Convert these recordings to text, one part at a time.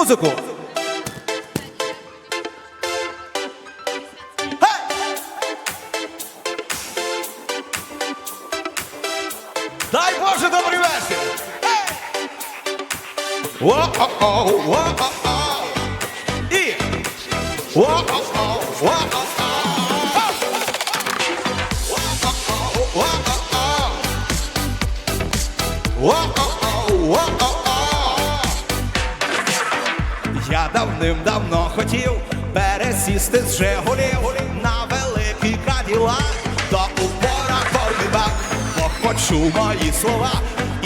музику. Дай Боже, добрий вечір! І во-о-о, во-о-о. Во-о-о, во-о-о. Во-о-о, Я давним-давно хотів пересісти з Жигулів на великий каділак до упора бак, Бог почув мої слова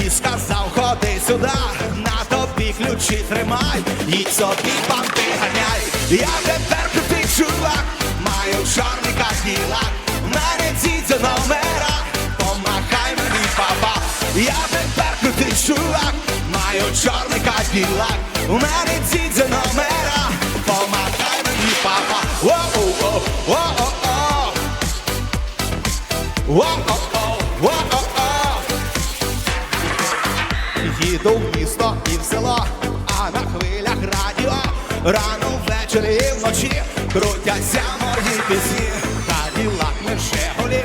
і сказав, ходи сюди, на тобі ключі тримай, і собі банти ганяй. Я тепер крутий чувак, маю чорний каділак, чувак, маю чорний каділак, у мене дідзя номера, помахай мені папа. Воу-оу-оу, воу-оу-оу. Воу-оу-оу, воу-оу-оу. Їду в місто і в село, а на хвилях радіо Рано ввечері і вночі крутяться мої пісні Каділак не Жигулі,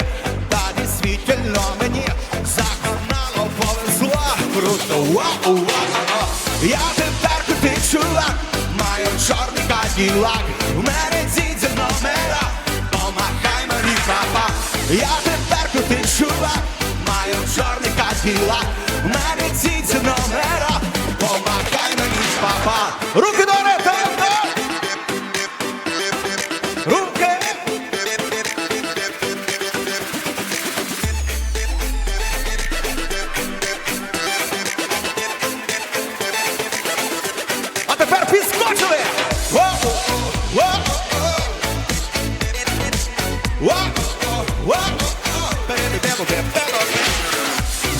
Я тепер крутий чувак, маю чорний каділак. В мене дідзя номера, помахай мені папа. Я тепер крутий чувак, маю чорний каділак. В мене дідзя номера, помахай мені папа. Руки тепер підскочили!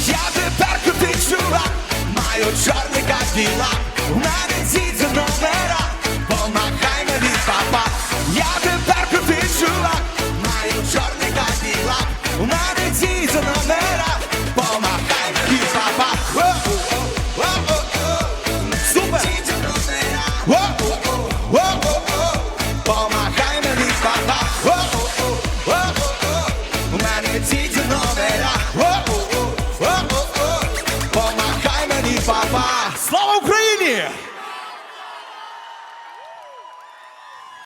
Я тепер крутий чувак, маю чорний каділак. Papa